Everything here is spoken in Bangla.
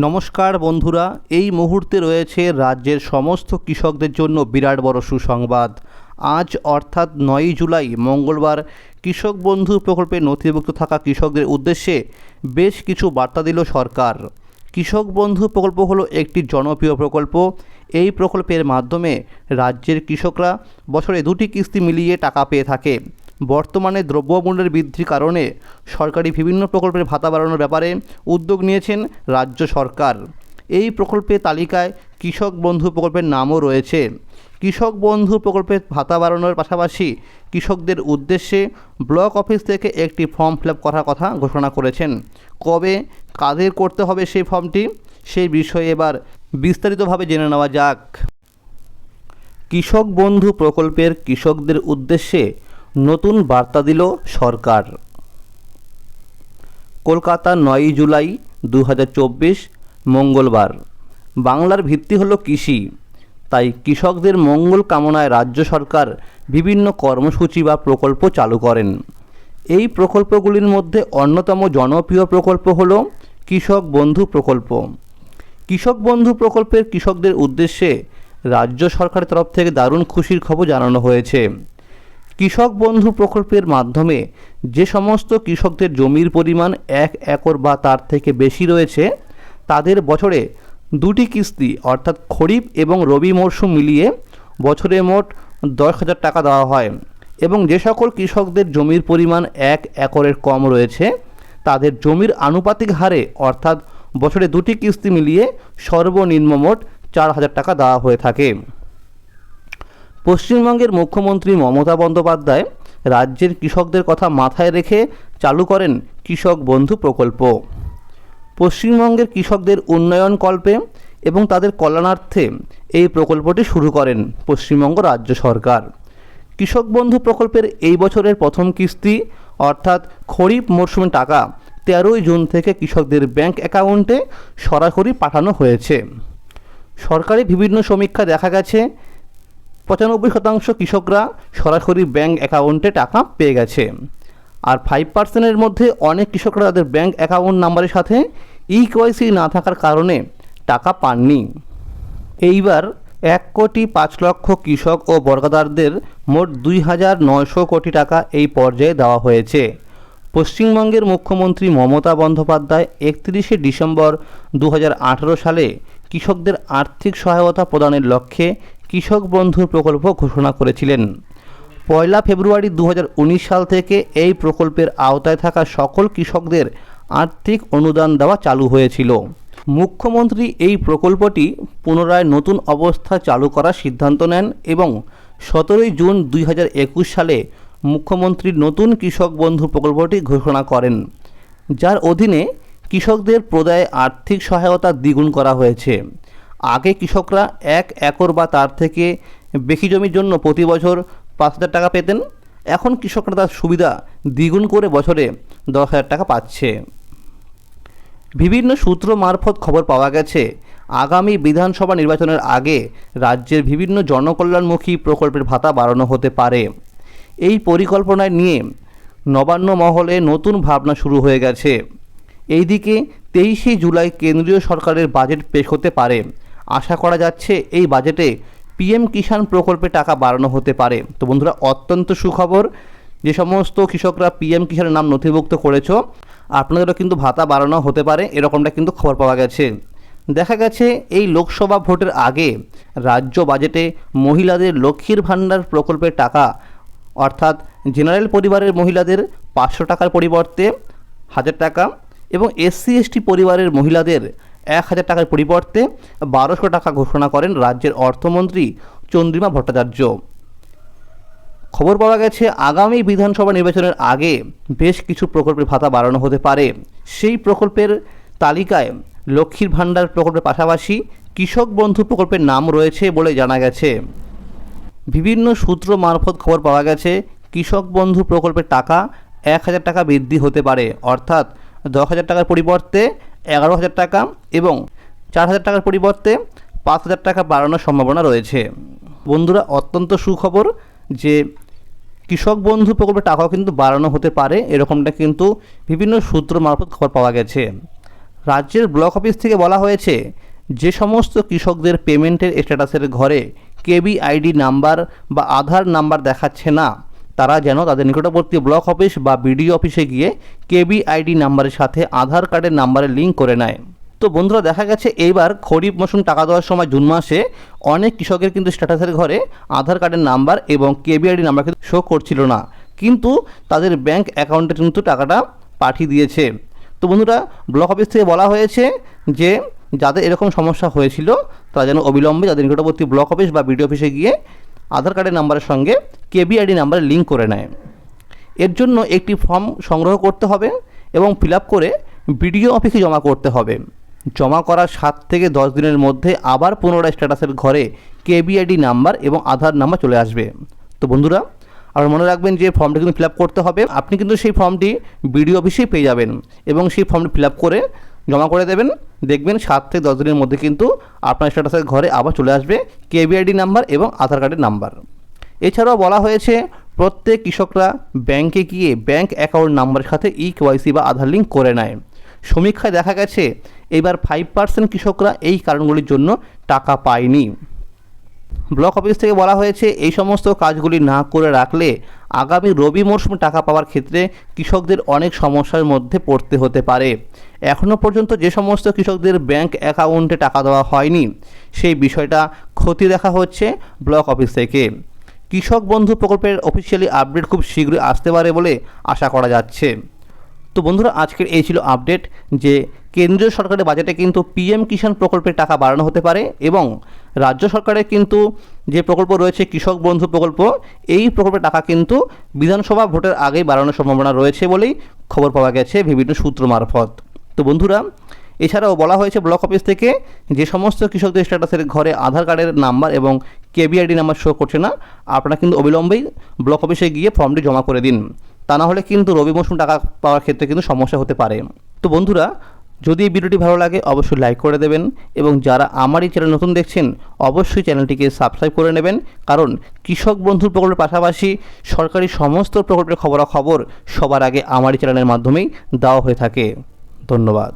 নমস্কার বন্ধুরা, এই মুহূর্তে রয়েছে রাজ্যের সমস্ত কৃষকদের জন্য বিরাট বড় সুসংবাদ। আজ অর্থাৎ নয়ই জুলাই, মঙ্গলবার, কৃষক বন্ধু প্রকল্পে নথিভুক্ত থাকা কৃষকদের উদ্দেশ্যে বেশ কিছু বার্তা দিল সরকার। কৃষক বন্ধু প্রকল্প হলো একটি জনপ্রিয় প্রকল্প। এই প্রকল্পের মাধ্যমে রাজ্যের কৃষকরা বছরে দুটি কিস্তি মিলিয়ে টাকা পেয়ে থাকে। বর্তমানে দ্রব্যমূল্যের বৃদ্ধির কারণে সরকারি বিভিন্ন প্রকল্পের ভাতা বাড়ানোর ব্যাপারে উদ্যোগ নিয়েছেন রাজ্য সরকার। এই প্রকল্পের তালিকায় কৃষক বন্ধু প্রকল্পের নামও রয়েছে। কৃষক বন্ধু প্রকল্পের ভাতা বাড়ানোর পাশাপাশি কৃষকদের উদ্দেশ্যে ব্লক অফিস থেকে একটি ফর্ম ফিল করার কথা ঘোষণা করেছেন। কবে কাদের করতে হবে সেই ফর্মটি সেই বিষয়ে এবার বিস্তারিতভাবে জেনে নেওয়া যাক। কৃষক বন্ধু প্রকল্পের কৃষকদের উদ্দেশ্যে নতুন বার্তা দিল সরকার। কলকাতা নয়ই জুলাই দু হাজার চব্বিশ, মঙ্গলবার। বাংলার ভিত্তি হলো কৃষি। তাই কৃষকদের মঙ্গল কামনায় রাজ্য সরকার বিভিন্ন কর্মসূচি বা প্রকল্প চালু করেন। এই প্রকল্পগুলির মধ্যে অন্যতম জনপ্রিয় প্রকল্প হল কৃষক বন্ধু প্রকল্প। কৃষক বন্ধু প্রকল্পের কৃষকদের উদ্দেশ্যে রাজ্য সরকারের তরফ থেকে দারুণ খুশির খবর জানানো হয়েছে। কৃষক বন্ধু প্রকল্পের মাধ্যমে যে সমস্ত কৃষকদের জমির পরিমাণ এক একর বা তার থেকে বেশি রয়েছে, তাদের বছরে দুটি কিস্তি, অর্থাৎ খরিফ এবং রবি মরশুম মিলিয়ে বছরে মোট দশ হাজার টাকা দেওয়া হয় এবং যে সকল কৃষকদের জমির পরিমাণ এক একরের কম রয়েছে, তাদের জমির আনুপাতিক হারে, অর্থাৎ বছরে দুটি কিস্তি মিলিয়ে সর্বনিম্ন মোট চার হাজার টাকা দেওয়া হয়ে থাকে। পশ্চিমবঙ্গের মুখ্যমন্ত্রী মমতা বন্দ্যোপাধ্যায় রাজ্যের কৃষকদের কথা মাথায় রেখে চালু করেন কৃষক বন্ধু প্রকল্প। পশ্চিমবঙ্গের কৃষকদের উন্নয়ন কল্পে এবং তাদের কল্যাণার্থে এই প্রকল্পটি শুরু করেন পশ্চিমবঙ্গ রাজ্য সরকার। কৃষক বন্ধু প্রকল্পের এই বছরের প্রথম কিস্তি, অর্থাৎ খরিফ মরশুমে টাকা, তেরোই জুন থেকে কৃষকদের ব্যাংক অ্যাকাউন্টে সরাসরি পাঠানো হয়েছে। সরকারি বিভিন্ন সমীক্ষা দেখা গেছে পঁচানব্বই শতাংশ কৃষকরা সরাসরি ব্যাংক অ্যাকাউন্টে টাকা পেয়ে গেছে। আর ফাইভ পার্সেন্টের মধ্যে অনেক কৃষকরা তাদের ব্যাংক অ্যাকাউন্ট নাম্বারের সাথে ই কেওয়াইসি না থাকার কারণে টাকা পাননি। এইবার এক কোটি পাঁচ লক্ষ কৃষক ও বর্গাদারদের মোট দুই হাজার নয়শো কোটি টাকা এই পর্যায়ে দেওয়া হয়েছে। পশ্চিমবঙ্গের মুখ্যমন্ত্রী মমতা বন্দ্যোপাধ্যায় একত্রিশে ডিসেম্বর দু হাজার আঠেরো সালে কৃষকদের আর্থিক সহায়তা প্রদানের লক্ষ্যে কৃষক বন্ধু প্রকল্প ঘোষণা করেছিলেন। পয়লা ফেব্রুয়ারি দু হাজার উনিশ সাল থেকে এই প্রকল্পের আওতায় থাকা সকল কৃষকদের আর্থিক অনুদান দেওয়া চালু হয়েছিল। মুখ্যমন্ত্রী এই প্রকল্পটি পুনরায় নতুন অবস্থা চালু করার সিদ্ধান্ত নেন এবং সতেরোই জুন দুই হাজার একুশ সালে মুখ্যমন্ত্রী নতুন কৃষক বন্ধু প্রকল্পটি ঘোষণা করেন, যার অধীনে কৃষকদের প্রদায়ে আর্থিক সহায়তা দ্বিগুণ করা হয়েছে। আগে কৃষকরা এক একর বা তার থেকে বেশি জমির জন্য প্রতি বছর পাঁচ হাজার টাকা পেতেন। এখন কৃষকরা তার সুবিধা দ্বিগুণ করে বছরে দশ হাজার টাকা পাচ্ছে। বিভিন্ন সূত্র মারফত খবর পাওয়া গেছে, আগামী বিধানসভা নির্বাচনের আগে রাজ্যের বিভিন্ন জনকল্যাণমুখী প্রকল্পের ভাতা বাড়ানো হতে পারে। এই পরিকল্পনায় নিয়ে নবান্ন মহলে নতুন ভাবনা শুরু হয়ে গেছে। এইদিকে তেইশে জুলাই কেন্দ্রীয় সরকারের বাজেট পেশ হতে পারে। আশা করা যাচ্ছে এই বাজেটে পিএম কিষাণ প্রকল্পে টাকা বাড়ানো হতে পারে। তো বন্ধুরা, অত্যন্ত সুখবর। যে সমস্ত কৃষকরা পিএম কিষাণের নাম নথিভুক্ত করেছ, আপনাদেরও কিন্তু ভাতা বাড়ানো হতে পারে, এরকমটা কিন্তু খবর পাওয়া গেছে। দেখা গেছে, এই লোকসভা ভোটের আগে রাজ্য বাজেটে মহিলাদের লক্ষ্মীর ভাণ্ডার প্রকল্পের টাকা, অর্থাৎ জেনারেল পরিবারের মহিলাদের পাঁচশো টাকার পরিবর্তে হাজার টাকা এবং এসসি, এসটি পরিবারের মহিলাদের এক হাজার টাকার পরিবর্তে বারোশো টাকা ঘোষণা করেন রাজ্যের অর্থমন্ত্রী চন্দ্রিমা ভট্টাচার্য। খবর পাওয়া গেছে, আগামী বিধানসভা নির্বাচনের আগে বেশ কিছু প্রকল্পের ভাতা বাড়ানো হতে পারে। সেই প্রকল্পের তালিকায় লক্ষ্মীর ভাণ্ডার প্রকল্পের পাশাপাশি কৃষক বন্ধু প্রকল্পের নাম রয়েছে বলে জানা গেছে। বিভিন্ন সূত্র মারফত খবর পাওয়া গেছে, কৃষক বন্ধু প্রকল্পের টাকা এক হাজার টাকা বৃদ্ধি হতে পারে। অর্থাৎ দশ হাজার টাকার পরিবর্তে এগারো হাজার টাকা এবং চার হাজার টাকার পরিবর্তে পাঁচ হাজার টাকা বাড়ানোর সম্ভাবনা রয়েছে। বন্ধুরা, অত্যন্ত সুখবর যে কৃষক বন্ধু প্রকল্পের টাকাও কিন্তু বাড়ানো হতে পারে, এরকমটা কিন্তু বিভিন্ন সূত্র মারফত খবর পাওয়া গেছে। রাজ্যের ব্লক অফিস থেকে বলা হয়েছে, যে সমস্ত কৃষকদের পেমেন্টের স্ট্যাটাসের ঘরে কেবি আইডি নাম্বার বা আধার নাম্বার দেখাচ্ছে না তারা যেন তাদের নিকটবর্তী ব্লক অফিস বা বিডিও অফিসে গিয়ে কেবি আইডি নাম্বারের সাথে আধার কার্ডের নাম্বারে লিঙ্ক করে নেয়। তো বন্ধুরা, দেখা গেছে এইবার খরিফ মৌসুম টাকা দেওয়ার সময় জুন মাসে অনেক কৃষকের কিন্তু স্ট্যাটাসের ঘরে আধার কার্ডের নাম্বার এবং কেবিআইডি নাম্বার কিন্তু শো করছিল না। কিন্তু তাদের ব্যাংক অ্যাকাউন্টে কিন্তু টাকাটা পাঠিয়ে দিয়েছে। তো বন্ধুরা, ব্লক অফিস থেকে বলা হয়েছে যে যাদের এরকম সমস্যা হয়েছিল, তারা যেন অবিলম্বে যাদের নিকটবর্তী ব্লক অফিস বা বিডিও অফিসে গিয়ে আধার কার্ডের নাম্বারের সঙ্গে কেবিআইডি নাম্বারে লিঙ্ক করে নেয়। এর জন্য একটি ফর্ম সংগ্রহ করতে হবে এবং ফিল করে বিডিও অফিসে জমা করতে হবে। জমা করার সাত থেকে দশ দিনের মধ্যে আবার পুনরায় স্ট্যাটাসের ঘরে কেবিআইডি নাম্বার এবং আধার নাম্বার চলে আসবে। তো বন্ধুরা, আর মনে রাখবেন যে ফর্মটি কিন্তু ফিল করতে হবে। আপনি কিন্তু সেই ফর্মটি বিডিও অফিসেই পেয়ে যাবেন এবং সেই ফর্মটি ফিল করে জমা করে দেবেন। দেখবেন সাত থেকে দশ দিনের মধ্যে কিন্তু আপনার স্ট্যাটাসের ঘরে আবার চলে আসবে কেবিআইডি নাম্বার এবং আধার কার্ডের নাম্বার এছাড়াও বলা হয়েছে, প্রত্যেক কৃষকরা ব্যাংকে গিয়ে ব্যাংক অ্যাকাউন্ট নাম্বারের সাথে ই কেওয়াইসি বা আধার লিঙ্ক করে নেয়। সমীক্ষায় দেখা গেছে, এবার ফাইভ পার্সেন্ট কৃষকরা এই কারণগুলির জন্য টাকা পায়নি। ব্লক অফিস থেকে বলা হয়েছে, এই সমস্ত কাজগুলি না করে রাখলে আগামী রবি মরশুমে টাকা পাওয়ার ক্ষেত্রে কৃষকদের অনেক সমস্যার মধ্যে পড়তে হতে পারে। এখনও পর্যন্ত যে সমস্ত কৃষকদের ব্যাংক অ্যাকাউন্টে টাকা দেওয়া হয়নি, সেই বিষয়টা ক্ষতি দেখা হচ্ছে ব্লক অফিস থেকে। কৃষক বন্ধু প্রকল্পের অফিসিয়ালি আপডেট খুব শীঘ্রই আসতে পারে বলে আশা করা যাচ্ছে। তো বন্ধুরা, আজকের এই ছিল আপডেট যে কেন্দ্রীয় সরকারের বাজেটে কিন্তু পিএম কিষাণ প্রকল্পের টাকা বাড়ানো হতে পারে এবং রাজ্য সরকারের কিন্তু যে প্রকল্প রয়েছে, কৃষক বন্ধু প্রকল্প, এই প্রকল্পের টাকা কিন্তু বিধানসভা ভোটের আগেই বাড়ানোর সম্ভাবনা রয়েছে বলেই খবর পাওয়া গেছে বিভিন্ন সূত্র মারফত। তো বন্ধুরা, এছাড়াও বলা হয়েছে ব্লক অফিস থেকে যে সমস্ত কৃষকদের স্ট্যাটাসের ঘরে আধার কার্ডের নাম্বার এবং কেবিআইডি নাম্বার শো করছে না, আপনারা কিন্তু অবিলম্বেই ব্লক অফিসে গিয়ে ফর্মটি জমা করে দিন। তা না হলে কিন্তু রবি মৌসুম টাকা পাওয়ার ক্ষেত্রে কিন্তু সমস্যা হতে পারে। তো বন্ধুরা যদি এই ভিডিওটি ভালো লাগে, অবশ্যই লাইক করে দেবেন এবং যারা আমার এই চ্যানেল নতুন দেখছেন, অবশ্যই চ্যানেলটিকে সাবস্ক্রাইব করে নেবেন। কারণ কৃষক বন্ধুর প্রকল্পের পাশাপাশি সরকারি সমস্ত প্রকল্পের খবরাখবর সবার আগে আমার এই চ্যানেলের মাধ্যমেই দেওয়া হয়ে থাকে। ধন্যবাদ।